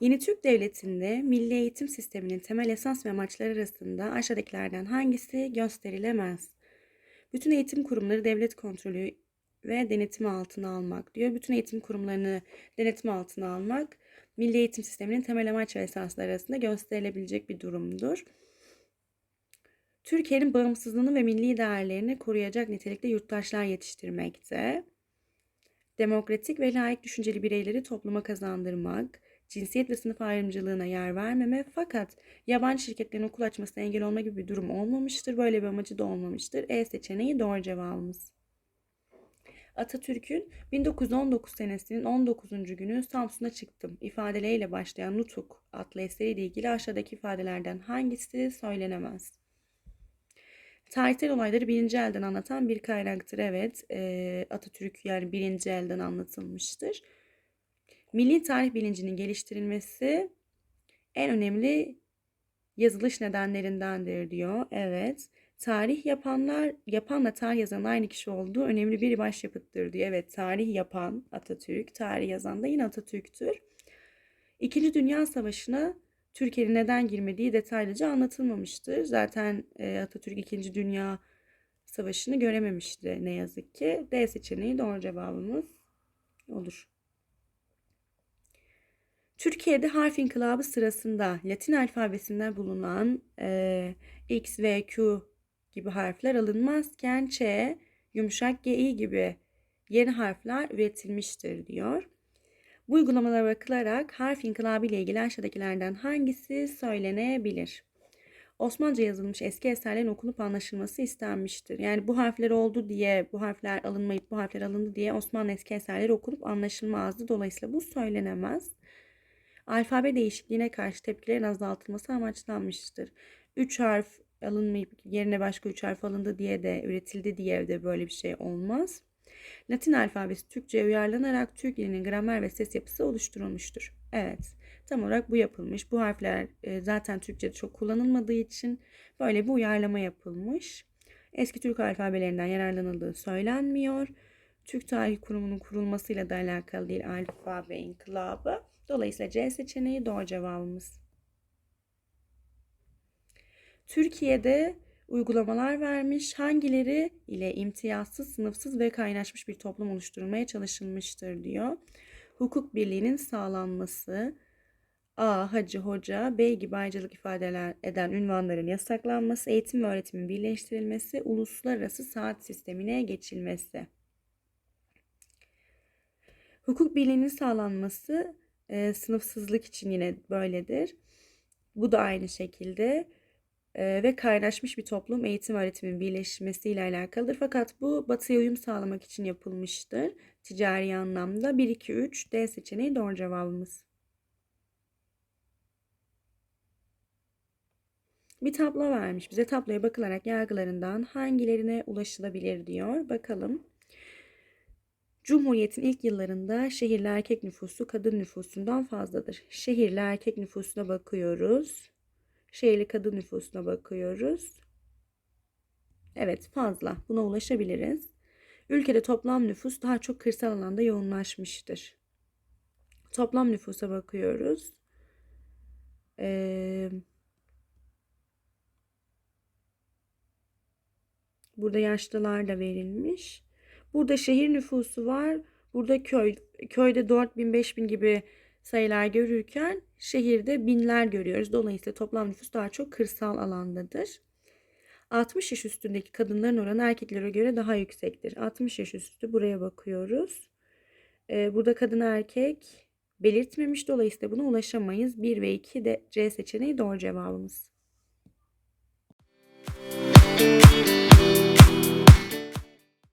Yeni Türk Devleti'nde milli eğitim sisteminin temel esas ve amaçları arasında aşağıdakilerden hangisi gösterilemez? Bütün eğitim kurumları devlet kontrolü ve denetimi altına almak diyor. Bütün eğitim kurumlarını denetim altına almak milli eğitim sisteminin temel amaç ve esasları arasında gösterilebilecek bir durumdur. Türkiye'nin bağımsızlığını ve milli değerlerini koruyacak nitelikte yurttaşlar yetiştirmekte. Demokratik ve layık düşünceli bireyleri topluma kazandırmak, cinsiyet ve sınıf ayrımcılığına yer vermeme fakat yabancı şirketlerin okul açmasına engel olma gibi bir durum olmamıştır. Böyle bir amacı da olmamıştır. E seçeneği doğru cevabımız. Atatürk'ün 1919 senesinin 19. günü Samsun'a çıktım ifadeleriyle başlayan Nutuk adlı eseriyle ilgili aşağıdaki ifadelerden hangisi söylenemez? Tarihsel olayları birinci elden anlatan bir kaynaktır. Evet, e, Atatürk yani birinci elden anlatılmıştır. Milli tarih bilincinin geliştirilmesi en önemli yazılış nedenlerindendir diyor. Evet. Tarih yapanlar, yapanla tarih yazan aynı kişi olduğu önemli bir başyapıttır diyor. Evet, tarih yapan Atatürk, tarih yazan da yine Atatürk'tür. İkinci Dünya Savaşı'na Türkiye'nin neden girmediği detaylıca anlatılmamıştır. Zaten e, Atatürk 2. Dünya Savaşı'nı görememişti ne yazık ki. D seçeneği doğru cevabımız olur. Türkiye'de harf inkılabı sırasında Latin alfabesinde bulunan e, X ve Q gibi harfler alınmazken Ç, yumuşak GI gibi yeni harfler üretilmiştir diyor. Bu uygulamalara bakılarak harf inkılabı ile ilgili aşağıdakilerden hangisi söylenebilir? Osmanlıca yazılmış eski eserlerin okunup anlaşılması istenmiştir. Yani bu harfler oldu diye, bu harfler alınmayıp bu harfler alındı diye Osmanlı eski eserleri okunup anlaşılmazdı. Dolayısıyla bu söylenemez. Alfabe değişikliğine karşı tepkilerin azaltılması amaçlanmıştır. 3 harf alınmayıp yerine başka 3 harf alındı diye de üretildi diye de böyle bir şey olmaz. Latin alfabesi Türkçe'ye uyarlanarak Türk dilinin gramer ve ses yapısı oluşturulmuştur. Evet, tam olarak bu yapılmış. Bu harfler e, zaten Türkçe'de çok kullanılmadığı için böyle bir uyarlama yapılmış. Eski Türk alfabelerinden yararlanıldığı söylenmiyor. Türk Tarih Kurumu'nun kurulmasıyla da alakalı değil alfabe inkılabı. Dolayısıyla C seçeneği doğru cevabımız. Türkiye'de uygulamalar vermiş. Hangileri ile imtiyazsız, sınıfsız ve kaynaşmış bir toplum oluşturulmaya çalışılmıştır diyor. Hukuk birliğinin sağlanması, A. Hacı, hoca, B gibi ayrıcalık ifadeler eden ünvanların yasaklanması, eğitim ve öğretimin birleştirilmesi, uluslararası saat sistemine geçilmesi. Hukuk birliğinin sağlanması e, sınıfsızlık için yine böyledir. Bu da aynı şekilde e, ve kaynaşmış bir toplum eğitim öğretimin birleşmesiyle alakalıdır. Fakat bu batıya uyum sağlamak için yapılmıştır. Ticari anlamda 1, 2, 3 D seçeneği doğru cevabımız. Bir tablo vermiş bize. Tabloya bakılarak yargılarından hangilerine ulaşılabilir diyor. Bakalım. Cumhuriyetin ilk yıllarında şehirli erkek nüfusu kadın nüfusundan fazladır. Şehirli erkek nüfusuna bakıyoruz. Şehirli kadın nüfusuna bakıyoruz. Evet fazla. Buna ulaşabiliriz. Ülkede toplam nüfus daha çok kırsal alanda yoğunlaşmıştır. Toplam nüfusa bakıyoruz. Ee, burada yaşlılar da verilmiş. Burada şehir nüfusu var. Burada köy. Köyde 4000-5000 gibi sayılar görürken şehirde binler görüyoruz. Dolayısıyla toplam nüfus daha çok kırsal alandadır. 60 yaş üstündeki kadınların oranı erkeklere göre daha yüksektir. 60 yaş üstü buraya bakıyoruz. Ee, burada kadın erkek belirtmemiş. Dolayısıyla buna ulaşamayız. 1 ve 2 de C seçeneği doğru cevabımız. Müzik